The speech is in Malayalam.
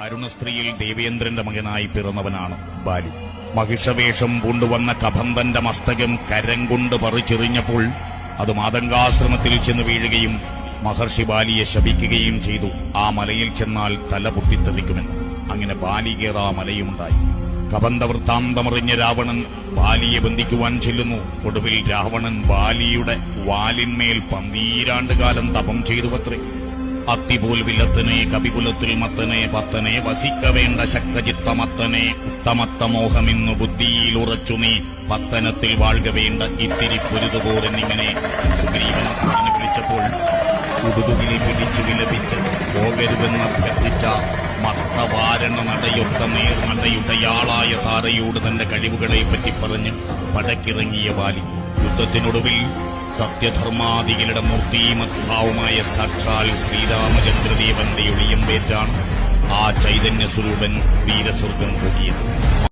അരുണസ്ത്രീയിൽ ദേവേന്ദ്രന്റെ മകനായി പിറന്നവനാണ് ബാലി. മഹിഷവേഷം കൊണ്ടുവന്ന കബന്ധന്റെ മസ്തകം കരം കൊണ്ട് പറിച്ചെറിഞ്ഞപ്പോൾ അത് മാതങ്കാശ്രമത്തിൽ ചെന്ന് വീഴുകയും മഹർഷി ബാലിയെ ശപിക്കുകയും ചെയ്തു. ആ മലയിൽ ചെന്നാൽ തല പൊട്ടിത്തെറിക്കുമെന്ന് അങ്ങനെ ബാലി കയറാ മലയുമുണ്ടായി. കബന്ധ വൃത്താന്തമറിഞ്ഞ രാവണൻ ബാലിയെ ബന്ധിക്കുവാൻ ചെല്ലുന്നു. ഒടുവിൽ രാവണൻ ബാലിയുടെ വാലിന്മേൽ പന്തീരാണ്ട് കാലം തപം ചെയ്തുവത്രേ. അത്തിപോൽ വിലത്തനെ കവികുലത്തിൽ മത്തനെ പത്തനെ വസിക്ക വേണ്ട ശക്തചിത്തമത്തനെ ഉത്തമത്തമോഹമെന്നു ബുദ്ധിയിൽ ഉറച്ചു നീ പത്തനത്തിൽ വാഴുക വേണ്ട ഇത്തിരി പൊരുതുപോരെന്നിങ്ങനെ സുഗ്രീവൻ വിളിച്ചപ്പോൾ ഉടുതുകിൽ പിടിച്ചു വിലപിച്ച് പോകരുതെന്ന് അഭ്യർത്ഥിച്ച മത്തവാരണ നടയൊത്ത നേർനടയുടയാളായ താരയോട് തന്റെ കഴിവുകളെ പറ്റി പറഞ്ഞ് പടക്കിറങ്ങിയ വാലി യുദ്ധത്തിനൊടുവിൽ സത്യധർമാദികളുടെ മൂർത്തിമദ്ഭാവമായ സാക്ഷാൽ ശ്രീരാമചന്ദ്രദേവന്റെ ഒളിയമ്പേറ്റാണ് ആ ചൈതന്യ സ്വരൂപൻ വീരസ്വർഗം പോകിയത്